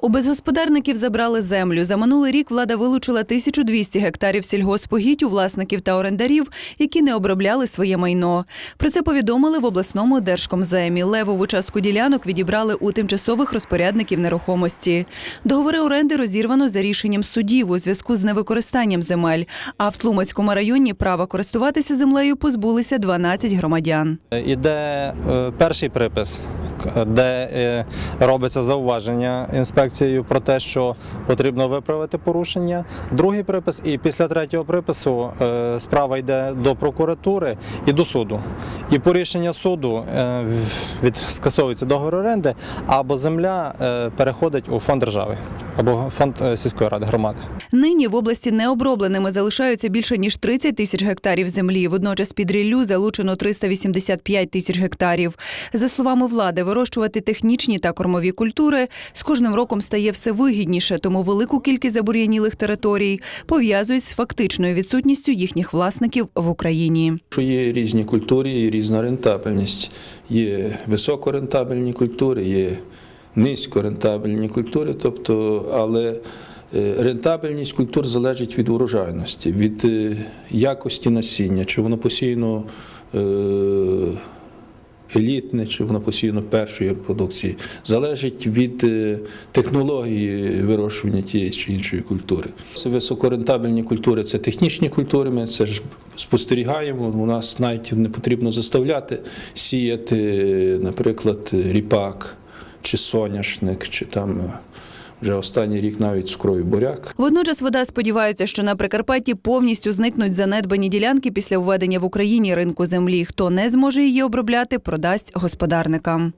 У безгосподарників забрали землю. За минулий рік влада вилучила 1200 гектарів сільгоспогідь у власників та орендарів, які не обробляли своє майно. Про це повідомили в обласному держкомземі. Левову частку ділянок відібрали у тимчасових розпорядників нерухомості. Договори оренди розірвано за рішенням судів у зв'язку з невикористанням земель. А в Тлумацькому районі права користуватися землею позбулися 12 громадян. Іде е, перший припис, де е, робиться зауваження інспекцією про те, що потрібно виправити порушення. Другий припис, і після третього припису е, справа йде до прокуратури і до суду. І по рішенню суду е, від скасовується договір оренди, або земля переходить у фонд держави або фонд е, сільської ради громади. Нині в області необробленими залишаються більше ніж 30 тисяч гектарів землі. Водночас під ріллю залучено 385 тисяч гектарів. За словами влади, вирощувати технічні та кормові культури з кожним роком стає все вигідніше, тому велику кількість забур'янілих територій пов'язують з фактичною відсутністю їхніх власників в Україні. Що є різні культури і різна рентабельність. Є високорентабельні культури, є низькорентабельні культури, тобто, але е, рентабельність культур залежить від урожайності, від е, якості насіння, чи воно посіяно е, елітне, чи воно посіяно першої продукції, залежить від технології вирощування тієї чи іншої культури. Це Високорентабельні культури це технічні культури. Ми це ж спостерігаємо. У нас навіть не потрібно заставляти сіяти, наприклад, ріпак чи соняшник, чи там е, вже останній рік навіть цукровий буряк. Водночас вода сподіваються, що на Прикарпатті повністю зникнуть занедбані ділянки після введення в Україні ринку землі. Хто не зможе її обробляти, продасть господарникам.